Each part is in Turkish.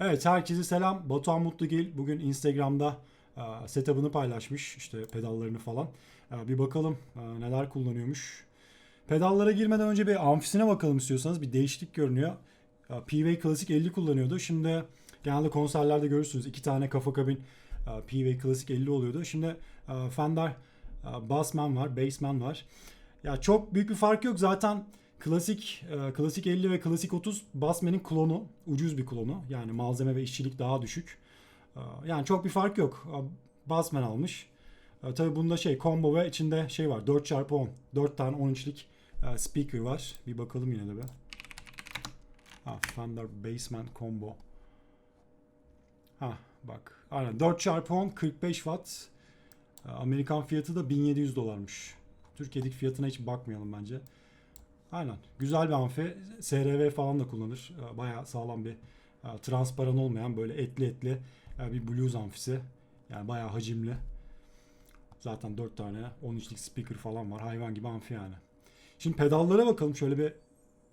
Evet herkese selam. Batuhan Mutlugil bugün Instagram'da e, setup'ını paylaşmış. işte pedallarını falan. E, bir bakalım e, neler kullanıyormuş. Pedallara girmeden önce bir amfisine bakalım istiyorsanız. Bir değişiklik görünüyor. PV Classic 50 kullanıyordu. Şimdi genelde konserlerde görürsünüz. iki tane kafa kabin PV Classic 50 oluyordu. Şimdi Fender Bassman var, Bassman var. Ya çok büyük bir fark yok. Zaten Klasik e, Klasik 50 ve Klasik 30 Bassman'in klonu. Ucuz bir klonu. Yani malzeme ve işçilik daha düşük. E, Yani çok bir fark yok. E, Bassman almış. E, Tabii bunda şey combo ve içinde şey var. 4x10. 4 tane 10 inçlik e, speaker var. Bir bakalım yine de be. Ha, Fender Bassman combo. Ha bak. Aynen 4x10 45 watt. E, Amerikan fiyatı da 1700 dolarmış. Türkiye'deki fiyatına hiç bakmayalım bence. Aynen. Güzel bir amfi. SRV falan da kullanır. Ee, Bayağı sağlam bir e, transparan olmayan böyle etli etli e, bir blues amfisi. Yani bayağı hacimli. Zaten 4 tane 10 inçlik speaker falan var. Hayvan gibi amfi yani. Şimdi pedallara bakalım. Şöyle bir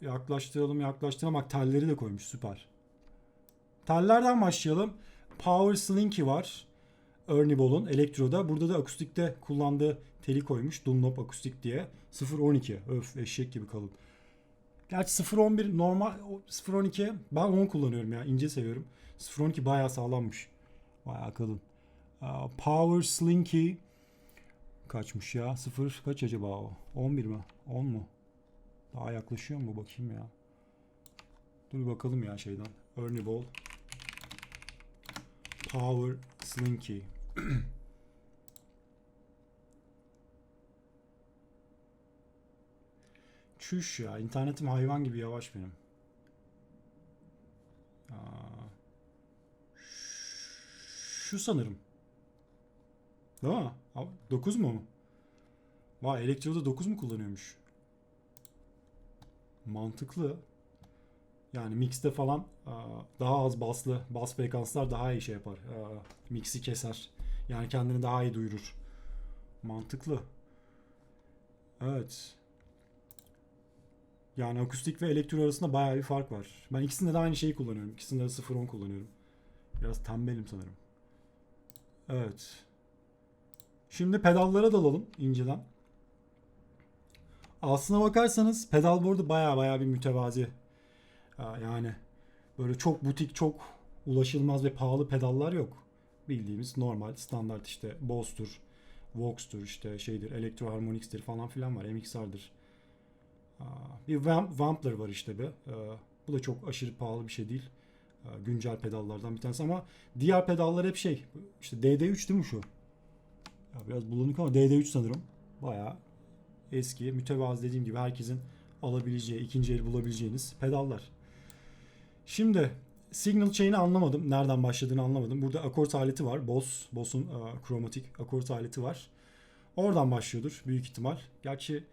yaklaştıralım yaklaştıralım. Bak telleri de koymuş. Süper. Tellerden başlayalım. Power Slinky var. Ernie Ball'un Elektro'da. Burada da akustikte kullandığı teli koymuş. Dunlop akustik diye. 0.12. Öf eşek gibi kalın. Gerçi 0.11 normal o 0.12 ben 10 kullanıyorum ya. ince seviyorum. 0.12 bayağı sağlammış. Bayağı kalın. Power Slinky kaçmış ya? 0 kaç acaba o? 11 mi? 10 mu? Daha yaklaşıyor mu? Bakayım ya. Dur bir bakalım ya şeyden. Ernie Ball. Power Slinky. Çüş ya. internetim hayvan gibi yavaş benim. Şu sanırım. Değil mi? 9 mu? Vay Elektro'da 9 mu kullanıyormuş? Mantıklı. Yani mixte falan daha az baslı bas frekanslar daha iyi şey yapar. Mixi keser. Yani kendini daha iyi duyurur. Mantıklı. Evet. Yani akustik ve elektro arasında bayağı bir fark var. Ben ikisinde de aynı şeyi kullanıyorum. İkisinde de 0.10 kullanıyorum. Biraz tembelim sanırım. Evet. Şimdi pedallara dalalım inceden. Aslına bakarsanız pedalboard'u bayağı bayağı bir mütevazi. Ha, Yani böyle çok butik, çok ulaşılmaz ve pahalı pedallar yok. Bildiğimiz normal, standart işte Bose'tur, Vox'tur, işte şeydir, Electro Harmonix'tir falan filan var. MXR'dır. Bir Wampler var işte be. Ee, Bu da çok aşırı pahalı bir şey değil. Ee, Güncel pedallardan bir tanesi ama diğer pedallar hep şey. işte DD3 değil mi şu? Ya biraz bulanık ama DD3 sanırım. Bayağı eski, mütevazı dediğim gibi herkesin alabileceği, ikinci el bulabileceğiniz pedallar. Şimdi Signal Chain'i anlamadım. Nereden başladığını anlamadım. Burada akort aleti var. Boss, Boss'un e, kromatik akort aleti var. Oradan başlıyordur büyük ihtimal. Gerçi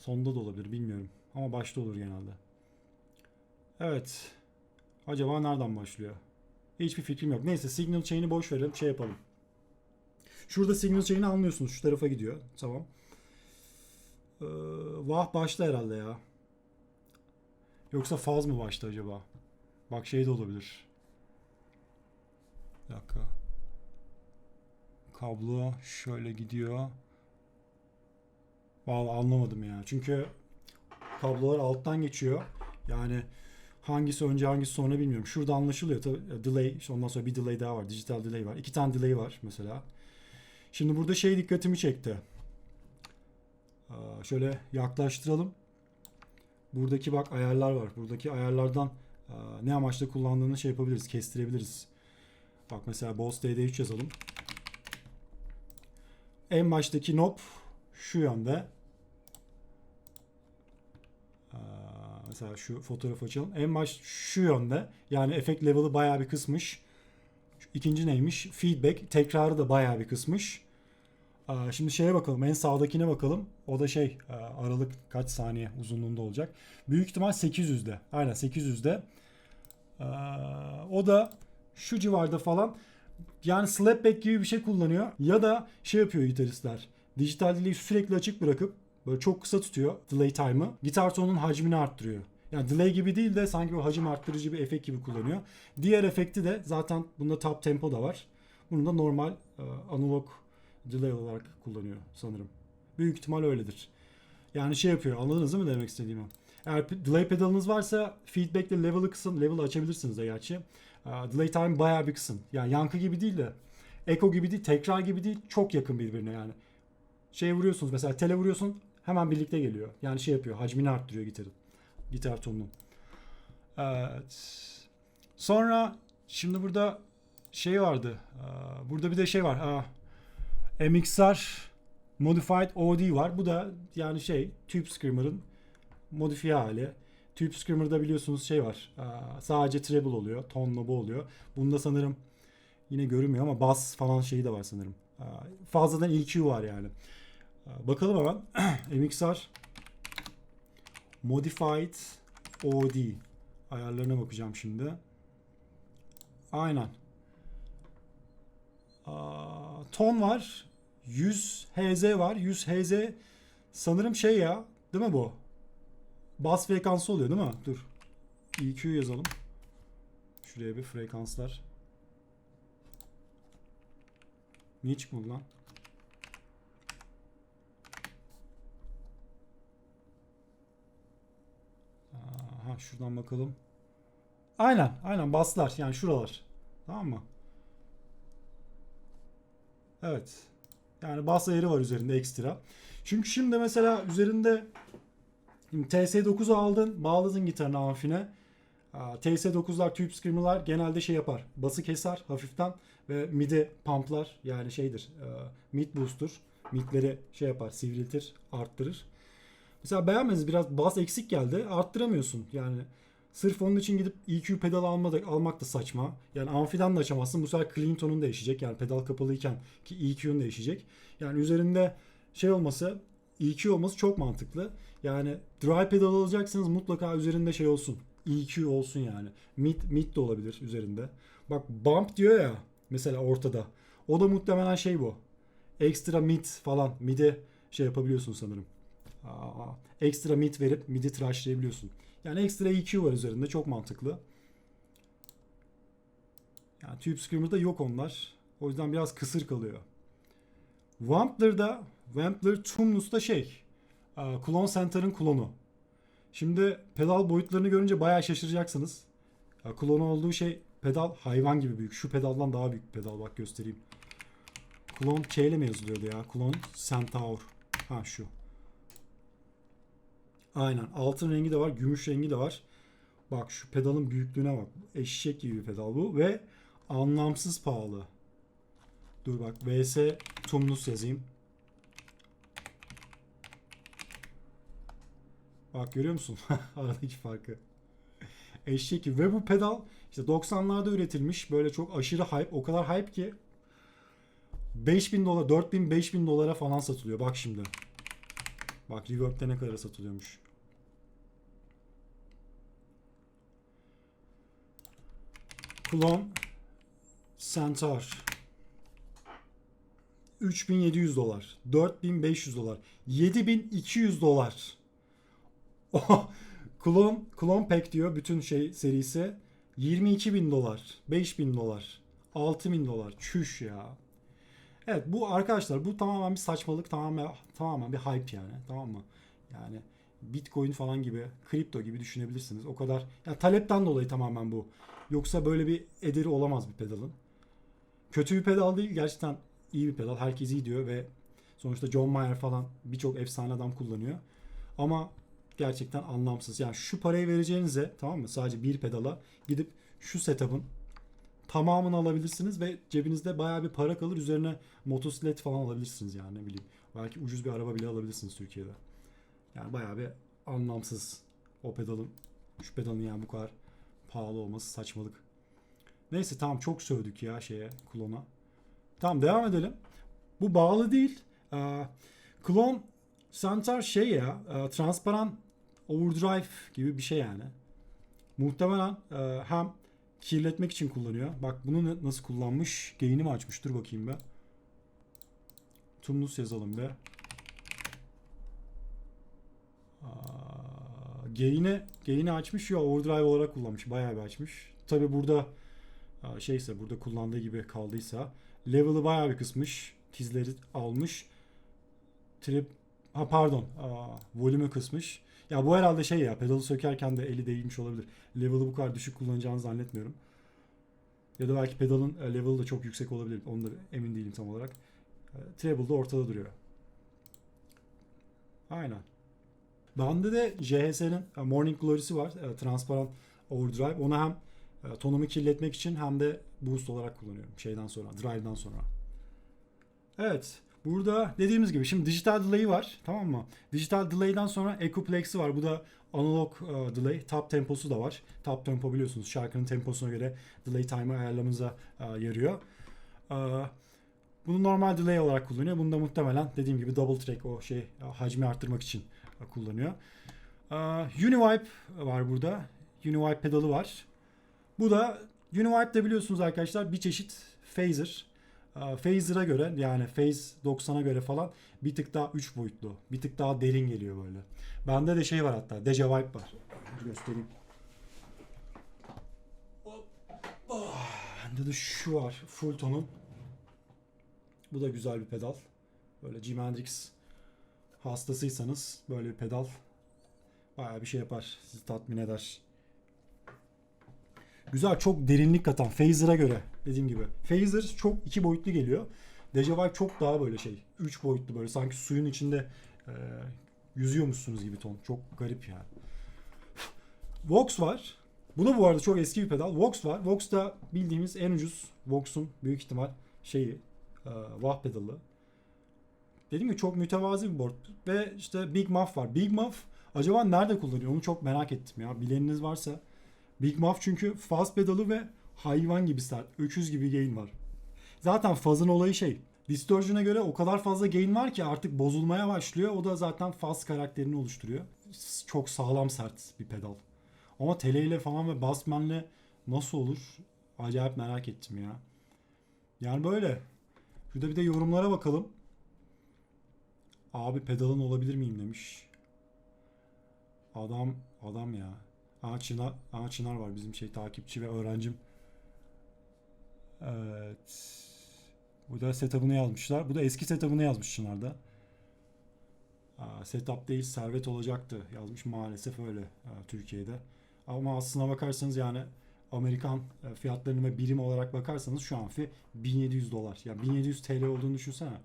sonda da olabilir bilmiyorum. Ama başta olur genelde. Evet. Acaba nereden başlıyor? Hiçbir fikrim yok. Neyse Signal Chain'i boş verelim. Şey yapalım. Şurada Signal Chain'i anlıyorsunuz. Şu tarafa gidiyor. Tamam. Ee, vah başta herhalde ya. Yoksa faz mı başta acaba? Bak şey de olabilir. Bir dakika. Kablo şöyle gidiyor. Vallahi anlamadım ya. Çünkü kablolar alttan geçiyor. Yani hangisi önce hangisi sonra bilmiyorum. Şurada anlaşılıyor. Tabii delay, işte ondan sonra bir delay daha var. Dijital delay var. İki tane delay var mesela. Şimdi burada şey dikkatimi çekti. Şöyle yaklaştıralım. Buradaki bak ayarlar var. Buradaki ayarlardan ne amaçla kullandığını şey yapabiliriz, kestirebiliriz. Bak mesela Bose DD3 yazalım. En baştaki knob şu yönde. Mesela şu fotoğrafı açalım. En baş şu yönde. Yani efekt level'ı bayağı bir kısmış. İkinci neymiş? Feedback. Tekrarı da bayağı bir kısmış. Şimdi şeye bakalım. En sağdakine bakalım. O da şey aralık kaç saniye uzunluğunda olacak. Büyük ihtimal 800'de. Aynen 800'de. Aa, O da şu civarda falan. Yani slapback gibi bir şey kullanıyor. Ya da şey yapıyor gitaristler. Dijital delay'i sürekli açık bırakıp böyle çok kısa tutuyor delay time'ı. Gitar tonunun hacmini arttırıyor. Yani delay gibi değil de sanki o hacim arttırıcı bir efekt gibi kullanıyor. Diğer efekti de zaten bunda top tempo da var. Bunu da normal e, analog delay olarak kullanıyor sanırım. Büyük ihtimal öyledir. Yani şey yapıyor anladınız değil mi demek istediğimi? Eğer delay pedalınız varsa feedback'le level'ı kısın. Level açabilirsiniz de gerçi. E, delay time bayağı bir kısın. Yani yankı gibi değil de echo gibi değil, tekrar gibi değil. Çok yakın birbirine yani. Şey vuruyorsunuz mesela tele vuruyorsun hemen birlikte geliyor. Yani şey yapıyor hacmini arttırıyor gitarın. Gitar tonunun. Evet. Sonra şimdi burada şey vardı. Burada bir de şey var. MXR Modified OD var. Bu da yani şey Tube Screamer'ın modifiye hali. Tube Screamer'da biliyorsunuz şey var. Sadece treble oluyor. Ton knob'u oluyor. Bunda sanırım yine görünmüyor ama bass falan şeyi de var sanırım. Fazladan EQ var yani. Aa, Bakalım hemen. MXR Modified OD ayarlarına bakacağım şimdi. Aynen. Ton var. 100 Hz var. 100 Hz sanırım şey ya. Değil mi bu? Bas frekansı oluyor değil mi? Dur. EQ yazalım. Şuraya bir frekanslar. Niye çıkmadı lan? Aha şuradan bakalım. Aynen, aynen baslar yani şuralar. Tamam mı? Evet. Yani bas ayarı var üzerinde ekstra. Çünkü şimdi mesela üzerinde şimdi TS9'u aldın, bağladın gitarına amfine. Aa, TS9'lar, Tube Screamer'lar genelde şey yapar. Bası keser hafiften ve midi pumplar yani şeydir. Mid booster. Midleri şey yapar, sivriltir, arttırır. Mesela beğenmediniz biraz bas eksik geldi. Arttıramıyorsun. Yani sırf onun için gidip EQ pedal alma da, almak da saçma. Yani amfiden de açamazsın. Bu sefer clean tonun değişecek. Yani pedal kapalıyken ki EQ'un değişecek. Yani üzerinde şey olması EQ olması çok mantıklı. Yani dry pedal alacaksınız mutlaka üzerinde şey olsun. EQ olsun yani. Mid, mid de olabilir üzerinde. Bak bump diyor ya mesela ortada. O da muhtemelen şey bu. Ekstra mid falan. Mid'e şey yapabiliyorsun sanırım. Aa, ekstra mid verip mid'i tıraşlayabiliyorsun. Yani ekstra EQ var üzerinde. Çok mantıklı. Yani Tube Screamer'da yok onlar. O yüzden biraz kısır kalıyor. Wampler'da Wampler Tumnus'ta şey Clone Center'ın klonu. Şimdi pedal boyutlarını görünce bayağı şaşıracaksınız. Klonu olduğu şey pedal hayvan gibi büyük. Şu pedaldan daha büyük bir pedal bak göstereyim. Klon ile mi yazılıyordu ya? Klon Centaur. Ha şu. Aynen. Altın rengi de var. Gümüş rengi de var. Bak şu pedalın büyüklüğüne bak. Eşek gibi bir pedal bu. Ve anlamsız pahalı. Dur bak. VS Tumnus yazayım. Bak görüyor musun? Aradaki farkı. Eşek gibi. Ve bu pedal işte 90'larda üretilmiş. Böyle çok aşırı hype. O kadar hype ki 5000 dolar, 4000 5000 dolara falan satılıyor. Bak şimdi. Bak Reverb'de ne kadar satılıyormuş. Klon Centaur 3700 dolar, 4500 dolar, 7200 dolar. O klon klon pack diyor bütün şey serisi 22.000 dolar, 5.000 dolar, 6.000 dolar. Çüş ya. Evet bu arkadaşlar bu tamamen bir saçmalık tamamen tamamen bir hype yani tamam mı? Yani Bitcoin falan gibi kripto gibi düşünebilirsiniz. O kadar ya talepten dolayı tamamen bu. Yoksa böyle bir ederi olamaz bir pedalın. Kötü bir pedal değil gerçekten iyi bir pedal. Herkes iyi diyor ve sonuçta John Mayer falan birçok efsane adam kullanıyor. Ama gerçekten anlamsız. Yani şu parayı vereceğinize tamam mı? Sadece bir pedala gidip şu setup'ın tamamını alabilirsiniz ve cebinizde bayağı bir para kalır. Üzerine motosiklet falan alabilirsiniz yani ne bileyim. Belki ucuz bir araba bile alabilirsiniz Türkiye'de. Yani bayağı bir anlamsız o pedalın. Şu pedalın yani bu kadar pahalı olması saçmalık. Neyse tamam çok sövdük ya şeye klona. Tamam devam edelim. Bu bağlı değil. Ee, klon Centaur şey ya e, transparan overdrive gibi bir şey yani. Muhtemelen e, hem kirletmek için kullanıyor. Bak bunu nasıl kullanmış? Gain'i mi açmış? Dur bakayım be. Tumnus yazalım be. Gain'i gain'i açmış ya overdrive olarak kullanmış. Bayağı bir açmış. Tabi burada şeyse burada kullandığı gibi kaldıysa level'ı bayağı bir kısmış. Tizleri almış. Trip ha pardon. Aa, volümü kısmış. Ya bu herhalde şey ya pedalı sökerken de eli değmiş olabilir. Level'ı bu kadar düşük kullanacağını zannetmiyorum. Ya da belki pedalın e, level'ı da çok yüksek olabilir. Onu da emin değilim tam olarak. E, Treble de ortada duruyor. Aynen. Bende de JHS'nin e, Morning Glory'si var. Transparan Overdrive. Onu hem tonumu kirletmek için hem de boost olarak kullanıyorum. Şeyden sonra, drive'dan sonra. Evet. Burada dediğimiz gibi şimdi dijital delay'i var. Tamam mı? Dijital delay'den sonra Ecoplex'i var. Bu da analog e, delay. Top temposu da var. Top tempo biliyorsunuz şarkının temposuna göre delay time'ı ayarlamanıza e, yarıyor. E, bunu normal delay olarak kullanıyor. Bunu da muhtemelen dediğim gibi double track o şey hacmi arttırmak için kullanıyor. E, Univibe var burada. Univibe pedalı var. Bu da Univibe de biliyorsunuz arkadaşlar bir çeşit phaser. E, Phaser'a göre yani Phase 90'a göre falan bir tık daha 3 boyutlu. Bir tık daha derin geliyor böyle. Bende de şey var hatta Deja Vibe var. Dur Göstereyim. Hoppa. Bende de şu var. Full tonun. Bu da güzel bir pedal. Böyle Jimi Hendrix hastasıysanız böyle bir pedal bayağı bir şey yapar. Sizi tatmin eder. Güzel çok derinlik katan Phaser'a göre dediğim gibi. Phaser çok iki boyutlu geliyor. Deja çok daha böyle şey. Üç boyutlu böyle sanki suyun içinde e, yüzüyormuşsunuz gibi ton. Çok garip yani. Vox var. Bu da bu arada çok eski bir pedal. Vox var. Vox da bildiğimiz en ucuz Vox'un büyük ihtimal şeyi e, wah pedalı. Dediğim gibi çok mütevazi bir board. Ve işte Big Muff var. Big Muff acaba nerede kullanıyor? Onu çok merak ettim ya. Bileniniz varsa. Big Muff çünkü faz pedalı ve hayvan gibi sert. Öküz gibi gain var. Zaten fazın olayı şey. Distortion'a göre o kadar fazla gain var ki artık bozulmaya başlıyor. O da zaten faz karakterini oluşturuyor. Çok sağlam sert bir pedal. Ama teleyle falan ve bassman'le nasıl olur? Acayip merak ettim ya. Yani böyle. Şurada bir de yorumlara bakalım. Abi pedalın olabilir miyim demiş. Adam adam ya. Aa Çınar, aa Çınar var bizim şey takipçi ve öğrencim. Evet. Bu da setup'ını yazmışlar. Bu da eski setup'ını yazmış Çınar'da. Aa, setup değil servet olacaktı yazmış maalesef öyle Türkiye'de. Ama aslına bakarsanız yani Amerikan e, fiyatlarını ve birim olarak bakarsanız şu an fi 1700 dolar. Ya 1700 TL olduğunu düşünsene.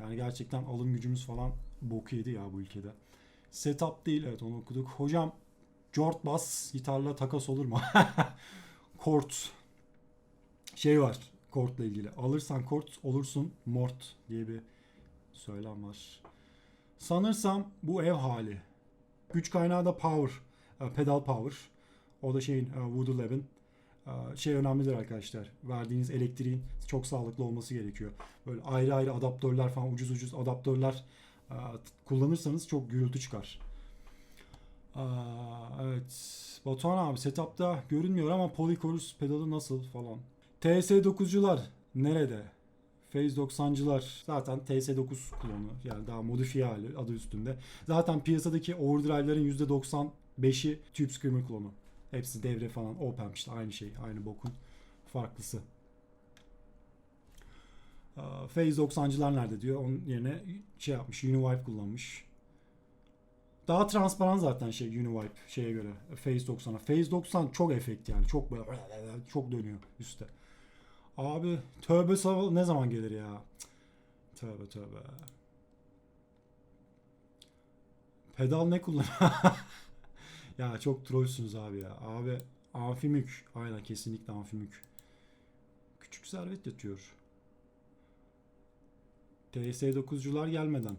Yani gerçekten alım gücümüz falan bok yedi ya bu ülkede. Setup değil evet onu okuduk. Hocam Jort Bass gitarla takas olur mu? Kort. Şey var Kort'la ilgili. Alırsan Kort olursun Mort diye bir söylem var. Sanırsam bu ev hali. Güç kaynağı da power. e, Pedal power. O da şeyin e, Voodoo Lab'in. E, Şey önemlidir arkadaşlar. Verdiğiniz elektriğin çok sağlıklı olması gerekiyor. Böyle ayrı ayrı adaptörler falan ucuz ucuz adaptörler e, kullanırsanız çok gürültü çıkar. Aa, evet. Batuhan abi setup'ta görünmüyor ama Polychorus pedalı nasıl falan. TS9'cular nerede? Phase 90'cılar zaten TS9 klonu yani daha modifiye hali adı üstünde. Zaten piyasadaki overdrive'ların %95'i Tube Screamer klonu. Hepsi devre falan op amp işte aynı şey aynı bokun farklısı. Phase 90'cılar nerede diyor. Onun yerine şey yapmış Univibe kullanmış. Daha transparan zaten şey Univibe şeye göre Phase 90'a. Phase 90 çok efekt yani. Çok böyle çok dönüyor üstte. Abi tövbe sav ne zaman gelir ya? Tövbe tövbe. Pedal ne kullan? ya çok trollsünüz abi ya. Abi amfimük. Aynen kesinlikle amfimük. Küçük servet yatıyor. TS9'cular gelmeden.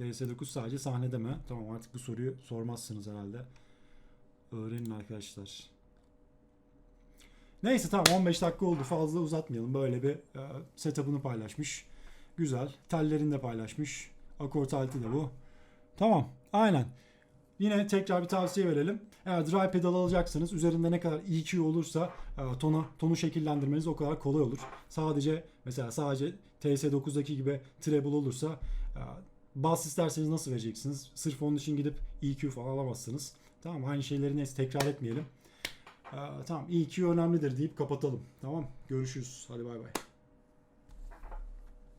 TS9 sadece sahnede mi? Tamam artık bu soruyu sormazsınız herhalde. Öğrenin arkadaşlar. Neyse tamam 15 dakika oldu fazla uzatmayalım. Böyle bir e, setup'ını paylaşmış. Güzel. Tellerini de paylaşmış. Akort aleti de bu. Tamam. Aynen. Yine tekrar bir tavsiye verelim. Eğer dry pedal alacaksanız üzerinde ne kadar EQ olursa e, tonu, tonu şekillendirmeniz o kadar kolay olur. Sadece mesela sadece TS9'daki gibi treble olursa e, Bass isterseniz nasıl vereceksiniz? Sırf onun için gidip EQ falan alamazsınız. Tamam aynı şeyleri neyse tekrar etmeyelim. Aa, tamam EQ önemlidir deyip kapatalım. Tamam görüşürüz. Hadi bay bay.